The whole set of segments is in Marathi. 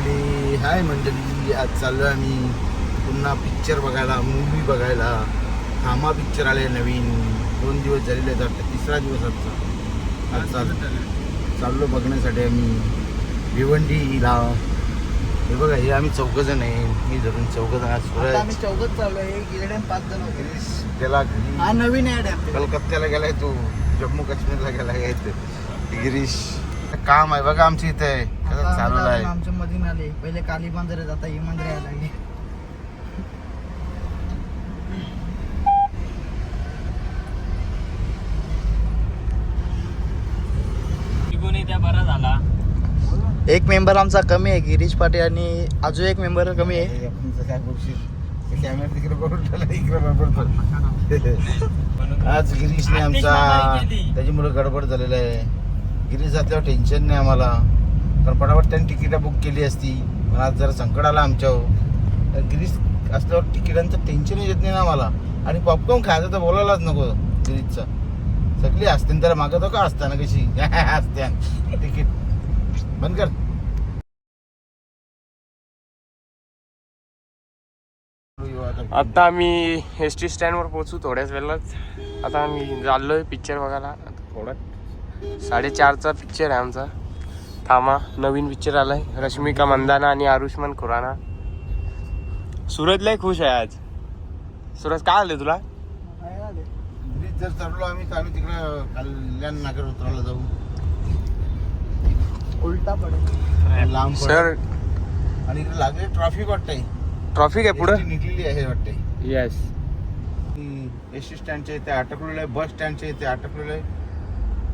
मंडळी. हाय मंडळी आज चाललो आम्ही पुन्हा पिक्चर बघायला मूवी बघायला. थांबा पिक्चर आले नवीन. दोन दिवस झालेले वाटतं. तिसरा दिवस आजचा. आज चाल चाललो बघण्यासाठी आम्ही. भिवंडीला. हे बघा हे आम्ही चौघजण आहे. मी धरून चौघजण आज सूरज चौघच चालू आहे पाच जण त्याला हा नवीन आहे कलकत्त्याला गेलाय तू. जम्मू काश्मीरला गेलाय. गिरीश काम आहे बघा आमच्या इथे. कसं चालू आहे. आमच्या मधीन आले. पहिले काली बांधर आहेत आता यायला लागले. निघून त्या बरा झाला. एक मेंबर आमचा कमी आहे गिरीश पाटील आणि अजून एक मेंबर कमी आहे. हे आपणचं काय बघशील कॅमेरा तिकडे करून ठेवला इकडे बरोबर आज गिरीशने आमचा त्याच्यामुळे गडबड झालेला आहे. गिरीश असल्यावर टेन्शन नाही आम्हाला. पण पटापट त्यांनी तिकीटं बुक केली असती. पण आज जरा संकट आला आमच्यावर. तर गिरीश असल्यावर तिकिटांचं टेन्शनच येत नाही ना आम्हाला. आणि पॉपकॉर्न खायचं तर बोलायलाच नको गिरीशचा. सगळी असते तर मागतो का असताना कशी? असत्या तिकीट बंद कर. आता आम्ही एस टी स्टँडवर पोहोचू थोड्याच वेळेलाच आता आम्ही चाललोय पिक्चर बघायला. थोडं साडेचारचा पिक्चर आहे आमचा. थामा नवीन पिक्चर आलाय. रश्मिका मंदाना आणि आरुष्मान खुराना. सूरज लय खुश आहे आज. सूरज काय आलं तुला? जर चढलो आम्ही तर आम्ही तिकडे कल्याण नागर उतरायला जाऊ. उलटा पडेल. लांब. सर. आणि इकडे लागले ट्रॉफिक वाटतंय. ट्रॉफिक आहे पुढं? निघलेली आहे वाटते येस एस टी स्टँडच्या इथे अटकलेलं आहे बस स्टँडच्या इथे अटकलेलं आहे.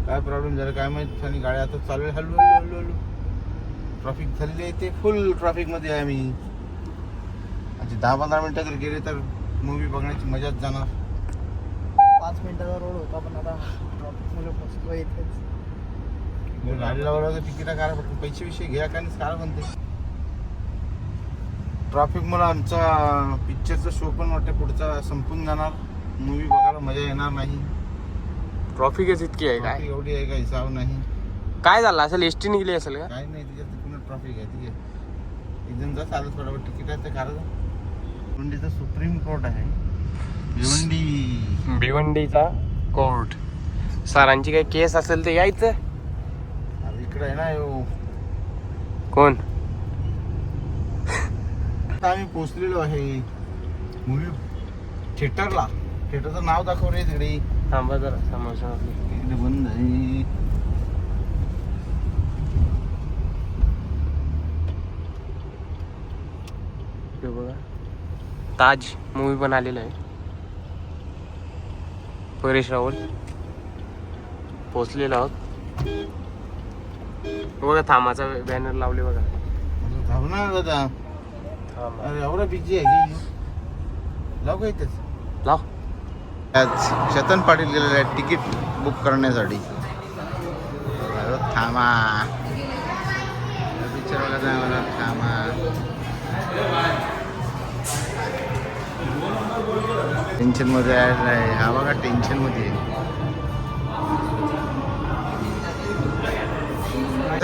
काय प्रॉब्लेम झाला काय माहीत? आणि गाड्या आता चालू हळू हळू हळू ट्रॉफिक झालेली आहे ते फुल ट्रॉफिकमध्ये आहे आम्ही. अच्छा दहा पंधरा मिनिटं जर गेले तर मूवी बघण्याची मजाच जाणार. पाच मिनिटाचा रोड होता पण आता ट्रॉफिक मुळे फसलो इथेच. तिकीट पटकन पैसे विषय घ्या का काढा म्हणते. ट्रॉफिक मुळे आमचा पिक्चरचा शो पण वाटतं पुढचा संपून जाणार. मूवी बघायला मजा येणार नाही. ट्रॉफिकच इतकी आहे काय? एवढी आहे का हिसाब नाही. काय झालं? असेल एस टी निघली असेल का? काय नाही तिच्यात पुन्हा ट्रॉफिक आहे ठीक आहे. एकदम जा चालत पटापट तिकीट आहे ते काढा भिवंडीचा सुप्रीम कोर्ट आहे. भिवंडी. भिवंडीचा कोर्ट. सरांची काही केस असेल तर यायचं. अरे इकडे आहे ना यो. कोण? आता आम्ही पोचलेलो आहे. मूवी थिएटरला. थिएटरचं नाव दाखव रे तिकडे. थांबा जरा इकडे बंद आहे. बघा. ताज मूवी पण आलेला आहे. परेश रावल. पोचलेलो आहोत. बघा थामाचा बॅनर लावले बघा. थांब ना दादा. अरे एवढा बिझी आहे की? लाव का इथेच? लाव. आज चेतन पाटील गेलेले आहे तिकीट बुक करण्यासाठी. थांबा. पिक्चर बघायला आहे थांबा. टेन्शनमध्ये आहे हा बघा टेन्शनमध्ये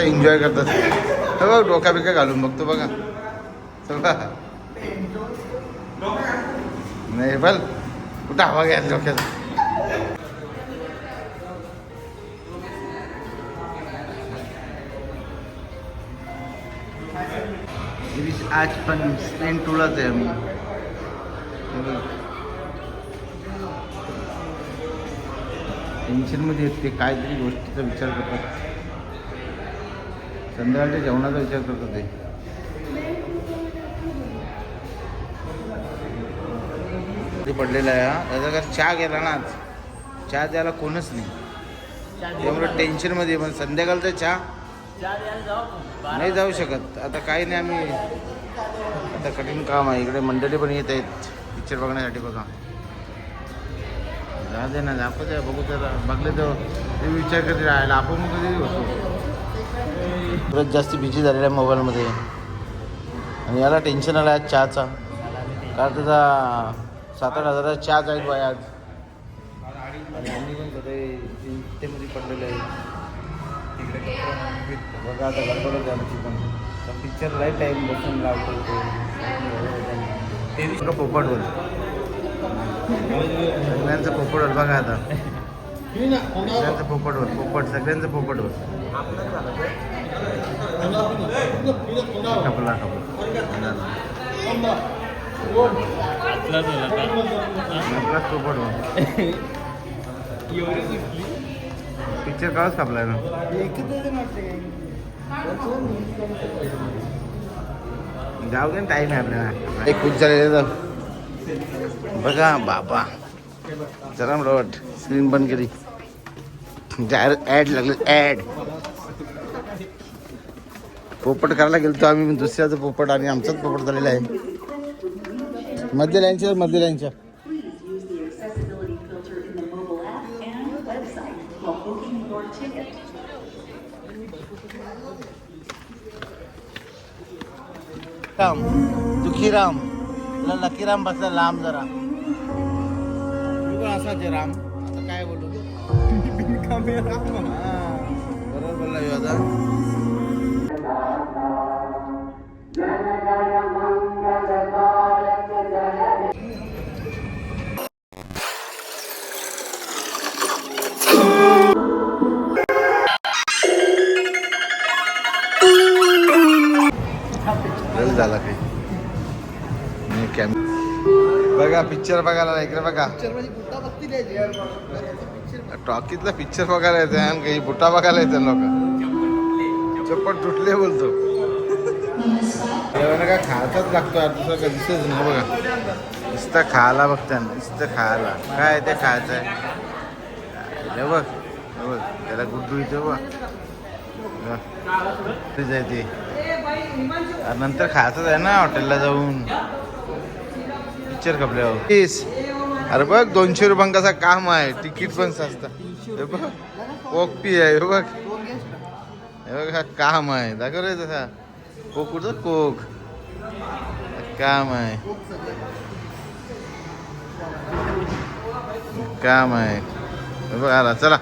एन्जॉय करतात. हे बघ डोका बिका घालून बघतो बघा. सगळं नाही बल. कुठं हवा घ्यायला डोक्यात आज पण स्पेन टूलाच आहे मी टेन्शनमध्ये येते ते काहीतरी गोष्टीचा विचार करतात. संध्याकाळच्या जेवणाचा विचार करतात ते. ते पडलेला आहे हा. त्याचा जर चहा गेला ना आज, चहा द्यायला कोणच नाही. त्यामुळे टेन्शनमध्ये आहे. पण संध्याकाळचा चहा. नाही जाऊ शकत. आता काही नाही आम्ही. आता कठीण काम आहे. इकडे मंडळी पण येत आहेत. पिक्चर बघण्यासाठी बघा. जा दे ना आपण ते बघू तर बघले तर ते विचार कधी राहायला. आपण मग कधी होतो? परत जास्त बिझी झालेला आहे मोबाईलमध्ये आणि याला टेन्शन आलं आहे चहाचा. कारण त्याचा सात आठ हजाराचा चहा जाईल बाय आज. आणि पण चिंतेमध्ये पडलेलं आहे. बघा आता गडबडच पिक्चर राईट टाईम बसून लावतो तो. ते पोपट बोल. सगळ्यांचं पोपट बोल बघा आता. सगळ्यांचं पोपट बोल पोपट सगळ्यांचं पोपट कपला कपला बोल पिक्चर काच कापलाय ना. जाऊ दे टाईम आहे आपल्याला. एक खुश झालेलं बघा बाबा. जरा मला वाट स्क्रीन बंद केली. डायरेक्ट ॲड लागले ॲड पोपट करायला गेलतो आम्ही दुसऱ्याचं पोपट आणि आमचाच पोपट झालेला आहे. मध्य लाईनच्या मध्य लाईनच्या राम दुखी राम लकी राम बसला लांब जरा. असा राम. आता काय बोलू? बरोबर बघा पिक्चर बघायला इकडे बघा. टॉकीतला पिक्चर बघायला येते आणि काही बुटा बघायला येते लोक. चप्पट तुटले बोलतो. जेवण काय खायचाच लागतो यार दुसरं नाही बघा. नुसतं खायला बघता नुसतं खायला. काय ते खायचं आहे बघ बघ त्याला गुड्डू इथं बघ. बघ. ते. जाय ते अरे नंतर खायचंच आहे ना हॉटेलला जाऊन. पिक्चर कपल्यावर तीस. अरे बघ दोनशे रुपयांचा काम आहे. तिकीट पण सस्ता. हे बघ कोकपी आहे हे बघ. हे बघ हा काम आहे. दाखव रे तसा. कोक कुठं कोक? काम आहे. काम आहे. हे बघ आला चला.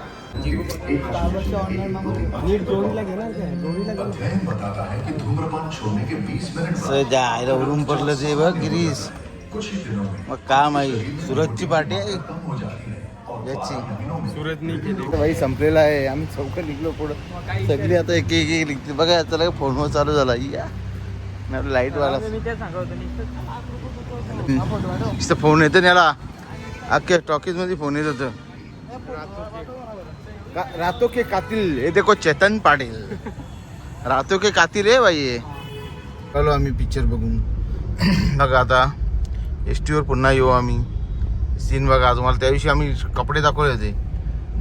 बताता है कि धूम्रपान छोड़ने के 20 मिनट बाद सध्या आईला उरून पडलं ते बघ में मग काम आहे. सुरतची पार्टी आहे. कम हो है याची. दिनों में भाई संपलेला आहे. आम्ही चौक निघलो पुढं. सगळी आता एक एक एक निघते. बघा चला फोनवर चालू झाला. या. लाइट वाला. नुसतं फोन येतो याला. अख्ख्या टॉकीजमध्ये फोन येत होतं. रातो के कातिल. हे देखो चेतन पाटील. रातो के कातिल आहे बाई हे. आलो आम्ही पिक्चर बघून. बघा आता. एस टीवर पुन्हा येऊ आम्ही. सीन बघा तुम्हाला त्या दिवशी आम्ही कपडे दाखवले होते.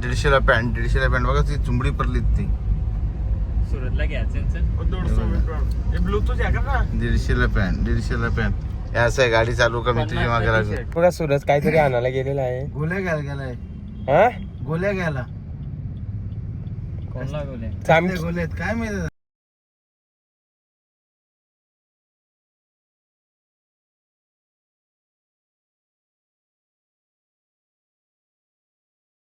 दीडशेला पॅन्ट दीडशेला पॅन्ट बघा ती चुंबडी पडली ती. सुरतला घ्यायचं का दीडशेला पॅन्ट दीडशेला पॅन्ट हे असं आहे गाडी चालू का मी तुझी मागे लागली. बघा सुरत काहीतरी आणायला गेलेला आहे. गोल्या घ्यायला गेलाय. हा? गोल्या घ्यायला. कोणला गोल्या? चांगले गोले आहेत? काय माहिती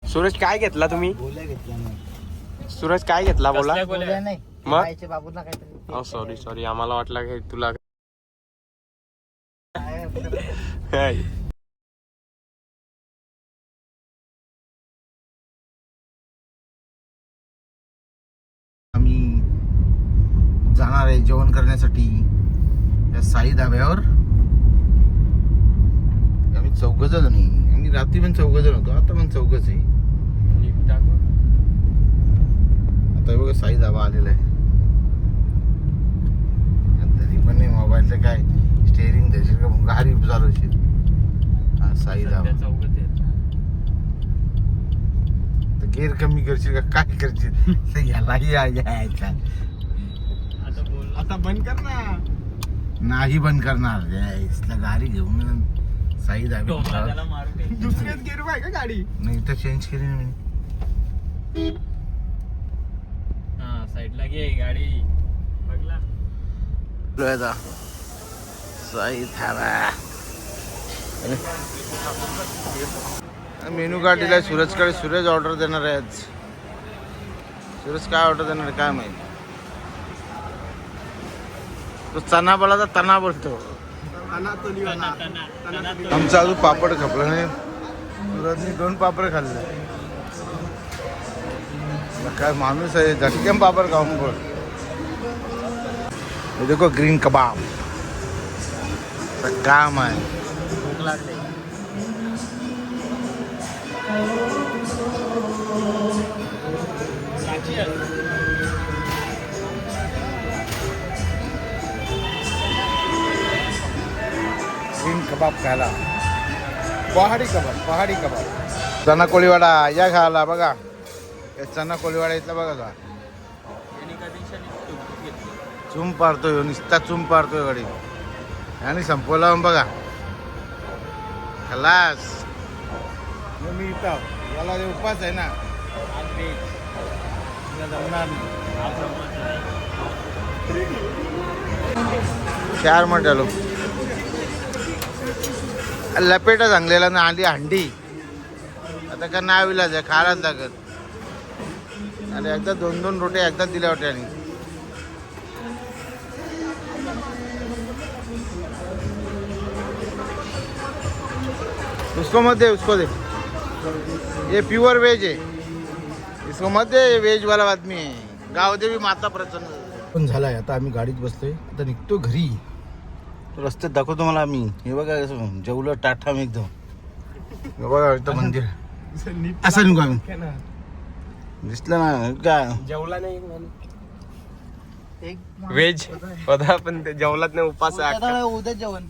सूरज काय घेतला तुम्ही? गोल्या घेतल्या नाही. सूरज काय घेतला बोला? गोल्या? नाही. मग? काहीतरी सॉरी सॉरी आम्हाला वाटलं की तुला काय? आम्ही जाणार आहे जेवण करण्यासाठी या साई धाब्यावर आम्ही चौघ जण नाही आम्ही रात्री पण चौघ जण होतो आता पण चौघच आहे. आता बघा साई धाबा आलेला आहे. तरी पण नाही मोबाईलचं काय स्टेअरिंग द्यायची का गाडी चालवशील हा साई धाबा तर गेअर कमी करशील का काय करशील? यालाही यायचा आता बंद कर ना. नाही बंद करणार. यायला गाडी घेऊन साई धाबी दुसऱ्यात गेरू आहे का गाडी? नाही तर चेंज केली मी. हा साईडला घे गाडी. बघला. मेनू कार्ड दिलाय सूरजकडे. सूरज ऑर्डर देणार आहे आज. सुरेश काय ऑर्डर देणार काय माहिती? तो चना बोला तर तना बोलतो आमचा अजून पापड खपला नाही. सुरतनी दोन पापड खाल्ले. काय माणूस आहे पापड खाऊन बोल. हे देखो ग्रीन कबाब. काम आहे? भूक ग्रीन कबाब खायला. पहाडी कबाब पहाडी कबाब. चना कोळीवाडा या खायला बघा. चना कोळीवाडा इथला बघा का? चूम पारतोय नुसता चूम पारतोय गाडी. आणि संपवला मग बघा. खलास. मग मी इथं. याला हे उपास आहे ना. चार म्हटलो. लपेटा सांगलेला ना आली हंडी. आता का नाव इलाज आहे खायलाच लागत. आणि एकदा दोन दोन रोटे एकदा दिल्या होत्या आणि उसको मत दे उसको दे. ये प्युअर वेज है इसको मत दे ये वेज वाला आदमी है गावदेवी माता प्रसन्न. पण झालाय आता आम्ही गाडीत बसलोय. आता निघतो घरी. रस्त्यात दाखवतो मला आम्ही. हे बघा असं जेवलं टाठाम एकदम. हे बघा इथं मंदिर. असं निघू आम्ही. दिसलं ना काय जेवला नाही एक व्हेज होता पण ते जेवलाच नाही उपास आहे उद्या अख्खा. तर- उद्या जेवण.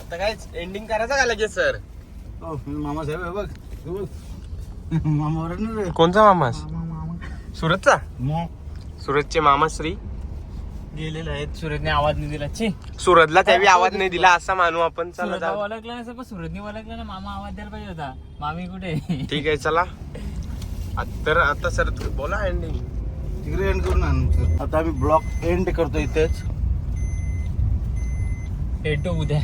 आता काय एंडिंग करायचं का लगेच सर हो, मामा साहेब हे बघ हे बघ मामा ओरडणार. कोणचा मामास सुरतचा? मग? सुरतचे मामाश्री. गेलेले आहेत सुरतने आवाज नाही दिला. छी सुरतला त्यावेळी आवाज नाही दिला असा मानू आपण. चला सुरत जाऊ. ओळखला नसेल पण सुरतने ओळखला ना मामा आवाज द्यायला पाहिजे होता. मामी कुठे? ठीक आहे चला. तर आता सर तुम्ही बोला एंडिंग तिकडे एंड करून आण आता आम्ही ब्लॉक एंड करतो इथेच. भेटू उद्या.